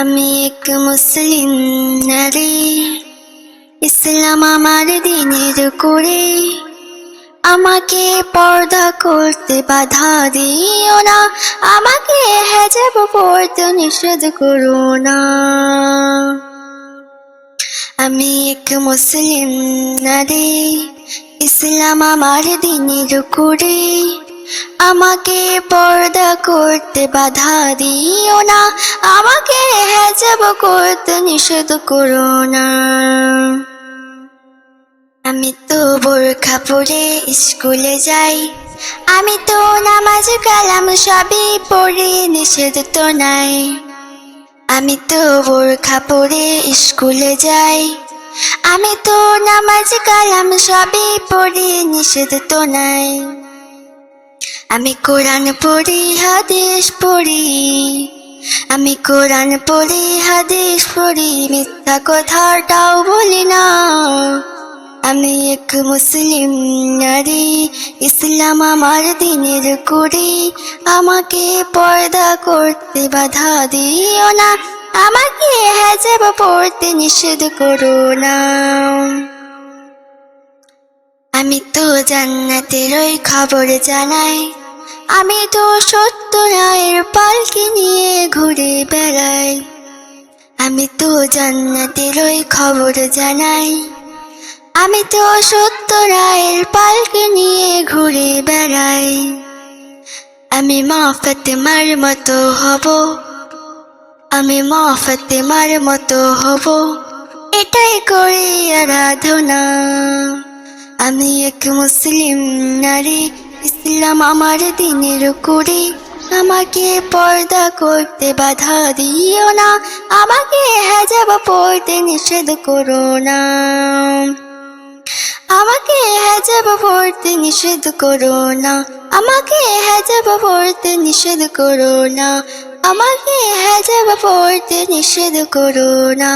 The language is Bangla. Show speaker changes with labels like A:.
A: আমি এক মুসলিম নারী, ইসলাম আমার দিনের করে আমাকে পর্দা করতে বাধা দিও না, আমাকে হেজাব পড়তে নিষেধ করো না। আমি এক মুসলিম নারী, ইসলাম আমার দিনের করে আমাকে পর্দা করতে বাধা দিও না, আমাকে হেজাব করতে নিষেধ করো না। আমি তো বোরখা পরে স্কুলে যাই। আমি তো নামাজ কালাম সবই পড়ে, নিষেধ তো নাই। আমি তো বোরখা পরে স্কুলে যাই। আমি তো নামাজ কালাম সবই পড়ে, নিষেধ তো নাই। আমি কোরআন পড়ি, হাদিস পড়ি। আমি কোরআন পড়ি, হাদিস পড়ি, মিথ্যা কথাটাও বলি না। আমি এক মুসলিম নারী, ইসলাম আমার দিনের করি আমাকে পর্দা করতে বাধা দিও না। আমাকে হেজাব পড়তে নিষেধ করো না। আমি তো জান্নাতের ওই খবর জানাই। আমি তো সত্য পালকি নিয়ে ঘুরে বেড়াই। আমি তো জান্নাতের ওই খবর জানাই। আমি তো সত্য রায়ের পালকে নিয়ে ঘুরে বেড়াই। আমি মা ফাতেমার মতো হব। আমি মা ফাতেমার মতো হব। এটাই করি আরাধনা। আমি এক মুসলিম নারী, ইসলাম আমার দিনের করে আমাকে পর্দা করতে বাধা দিও না। আমাকে হেজাব পড়তে নিষেধ করো না। আমাকে হেজাব পড়তে নিষেধ করো না। আমাকে হেজাব পড়তে নিষেধ করো না। আমাকে হেজাব পড়তে নিষেধ করো না।